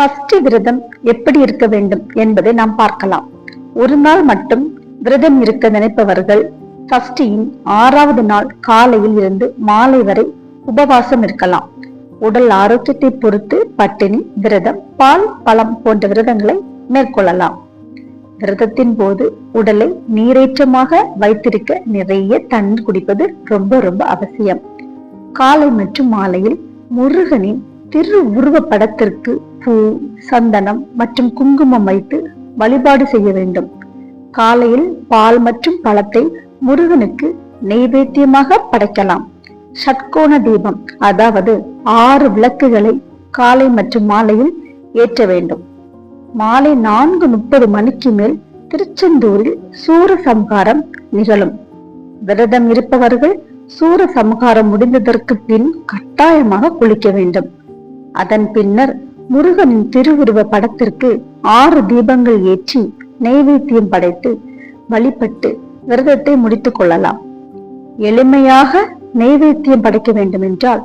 சஷ்டி விரதம் எப்படி இருக்க வேண்டும் என்பதை நாம் பார்க்கலாம். ஒரு நாள் மட்டும் விரதம் இருக்க நினைப்பவர்கள் சஷ்டியின் ஆறாவது நாள் காலையில் இருந்து மாலை வரை உபவாசம் இருக்கலாம். உடல் ஆரோக்கியத்தை பொறுத்து பட்டினி விரதம் பால் பழம் போன்ற விரதங்களை மேற்கொள்ளலாம். விரதத்தின் போது உடலை நீரேற்றமாக வைத்திருக்க நிறைய தண்ணீர் குடிப்பது ரொம்ப ரொம்ப அவசியம். காலை மற்றும் மாலையில் முருகனின் திரு உருவ படத்திற்கு பூ சந்தனம் மற்றும் குங்குமம் வைத்து வழிபாடு செய்ய வேண்டும். காலையில் பால் மற்றும் பழத்தை முருகனுக்கு நெய்வேத்தியமாக படைக்கலாம். சட்கோண தீபம் அதாவது ஆறு விளக்குகளை காலை மற்றும் மாலையில் ஏற்ற வேண்டும். மாலை நான்கு முப்பது மணிக்கு மேல் திருச்செந்தூரில் சூர சம்ஹாரம் நிகழும். விரதம் இருப்பவர்கள் சூர சம்ஹாரம் முடிந்ததற்கு பின் கட்டாயமாக குளிக்க வேண்டும். அதன் பின்னர் முருகனின் திருவுருவ படத்திற்கு ஆறு தீபங்கள் ஏற்றி நெய்வேத்தியம் படைத்து வழிபட்டு விரதத்தை முடித்துக் கொள்ளலாம். எளிமையாக நெய்வேத்தியம் படைக்க வேண்டும் என்றால்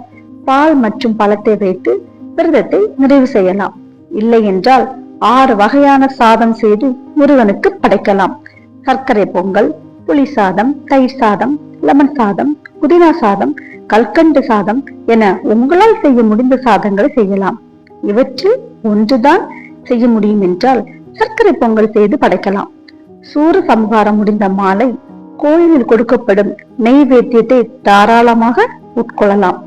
பால் மற்றும் பழத்தை வைத்து விரதத்தை நிறைவு செய்யலாம். இல்லை என்றால் ஆறு வகையான சாதம் செய்து முருகனுக்கு படைக்கலாம். சர்க்கரை பொங்கல் புளி சாதம் தயிர் சாதம் லெமன் சாதம் புதினா சாதம் கல்கண்டு சாதம் என உங்களால் செய்ய முடிந்த சாதங்களை செய்யலாம். இவற்றில் ஒன்றுதான் செய்ய முடியும் என்றால் சர்க்கரை பொங்கல் செய்து படைக்கலாம். சூர சம்ஹாரம் முடிந்த மாலை கோயிலில் கொடுக்கப்படும் நெய்வேத்தியத்தை தாராளமாக உட்கொள்ளலாம்.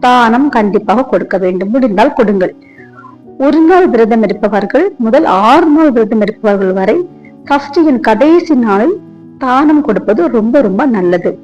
தானம் கண்டிப்பாக கொடுக்க வேண்டும். முடிந்தால் கொடுங்கள். ஒரு நாள் விரதம் இருப்பவர்கள் முதல் ஆறு நாள் விரதம் இருப்பவர்கள் வரை சஷ்டியின் கடைசி நாளில் தானம் கொடுப்பது ரொம்ப ரொம்ப நல்லது.